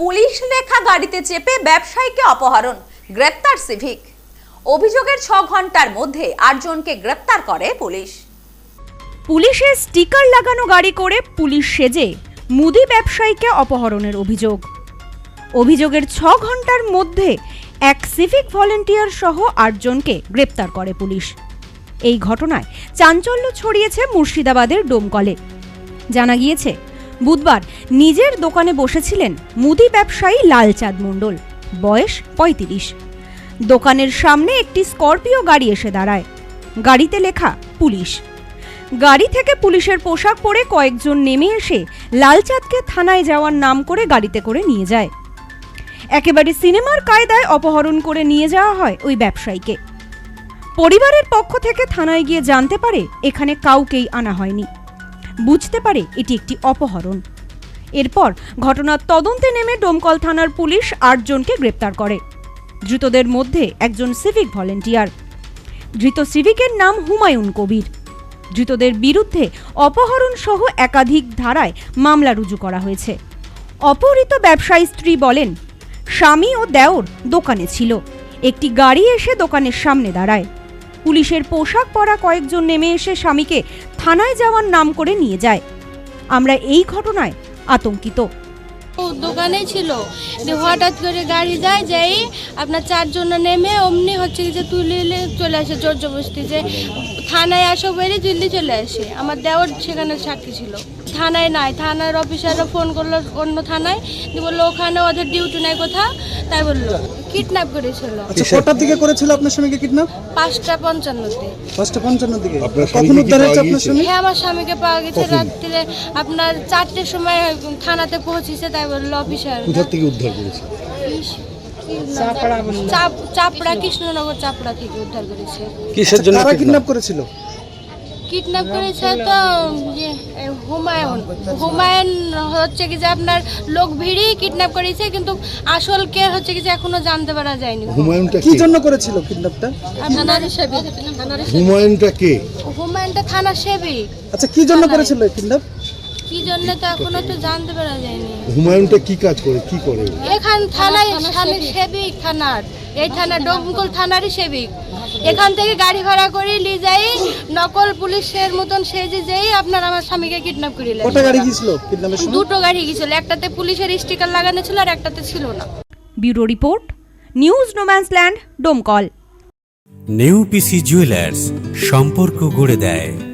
Police লেখা গাড়িতে চেপে ব্যবসায়ীকে অপহরণ, গ্রেপ্তার সিভিক। অভিযোগের ছ ঘণ্টার মধ্যে আটজনকে গ্রেপ্তার করে পুলিশ। পুলিশের স্টিকার লাগানো গাড়ি করে পুলিশ সেজে মুদি ব্যবসায়ীকে অপহরণের অভিযোগ। অভিযোগের ছ ঘণ্টার মধ্যে এক সিভিক ভলেন্টিয়ার সহ আটজনকে গ্রেপ্তার করে পুলিশ। এই ঘটনায় চাঞ্চল্য ছড়িয়েছে মুর্শিদাবাদের ডোমকলে। জানা গিয়েছে বুধবার নিজের দোকানে বসেছিলেন মুদি ব্যবসায়ী লালচাঁদ মণ্ডল। বয়স পঁয়ত্রিশ। দোকানের সামনে একটি স্করপিও গাড়ি এসে দাঁড়ায়। গাড়িতে লেখা, পুলিশ। গাড়ি থেকে পুলিশের পোশাক পরে কয়েকজন নেমে এসে লালচাঁদকে থানায় যাওয়ার নাম করে গাড়িতে করে নিয়ে যায়। একেবারে সিনেমার কায়দায় অপহরণ করে নিয়ে যাওয়া হয় ওই ব্যবসায়ীকে। পরিবারের পক্ষ থেকে থানায় গিয়ে জানতে পারে, এখানে কাউকেই আনা হয়নি। বুঝতে পারে এটি একটি অপহরণ। এরপর ঘটনার তদন্তে নেমে ডোমকল থানার পুলিশ আটজনকে গ্রেপ্তার করে। ধৃতদের মধ্যে একজন সিভিক ভলেন্টিয়ার। ধৃত সিভিকের নাম হুমায়ুন কবির। ধৃতদের বিরুদ্ধে অপহরণ সহ একাধিক ধারায় মামলা রুজু করা হয়েছে। অপহৃত ব্যবসায়ী স্ত্রী বলেন, স্বামী ও দেওর দোকানে ছিল। একটি গাড়ি এসে দোকানের সামনে দাঁড়ায়। পুলিশের পোশাক পরা কয়েকজন নেমে এসে স্বামীকে থানায় যাওয়ার নাম করে নিয়ে যায়। আমরা এই ঘটনায় আতঙ্কিত। ও দোকানেই ছিল। হঠাৎ করে গাড়ি যায় যাই আপনার চারজন নেমে অমনি হচ্ছে কি যে তুলে চলে আসে জোর জবরদস্তি যে থানায় আসো বেরিয়ে জলদি চলে আসে। আমার দেওয়ার সেখানে সাক্ষী ছিল। থানায় নাই থানার অফিসাররা ফোন করল অন্য থানায় দিয়ে বলল ওখানে ওদের ডিউটি নাই কোথা? তাই বলল কিডন্যাপ করেছিল। আচ্ছা কটার দিকে করেছিল আপনার স্বামীকে কিডন্যাপ পাঁচটা পঞ্চান্নতে। পাঁচটা পঞ্চান্ন দিকে? কখন উদ্ধার হয়েছে আপনার স্বামী? হ্যাঁ আমার স্বামীকে পাওয়া গেছে রাত্রিরে আপনার চারটের সময় থানাতে পৌঁছেছে তাই বলল অফিসার কোথা থেকে উদ্ধার করেছে? চাপড়া কৃষ্ণনগর চাপড়া থেকে উদ্ধার করেছে। কিসের কিডন্যাপ? করেছিল? কিডন্যাপ করেছে তো হুমায়ুন। হুমায়ুন হচ্ছে কি যে আপনার লোক ভিড়ই কিডন্যাপ করেছে কিন্তু আসল কে হচ্ছে কি যে এখনও জানতে পারা যায়নি। হুমায়ুনটা কি জন্য করেছিল কিডন্যাপটা থানার সেবিক। হুমায়ুনটা কে? হুমায়ুনটা থানা সেবিক। আচ্ছা কি জন্য করেছিল কিডন্যাপ কি জন্য তো এখনও তো জানতে পারা যায়নি। হুমায়ুনটা কি কাজ করে কি করে? এখান থানায় থানার সেবিক থানার এই থানা ডোমকল থানারই সেবিক। এখান থেকে গাড়ি ভাড়া করে নিয়ে যাই নকল পুলিশের মতন সেজে যেই আপনার আমার স্বামীকে কিডন্যাপ করিলেন কটা গাড়ি গিয়েছিল কিডন্যাপের সময়? দুটো গাড়ি গেছিল একটাতে পুলিশের স্টিকার লাগানো ছিল আর একটাতে ছিল না। Bureau report news no man's land Domkal. New PC jewellers সম্পর্ক গড়ে দেয়।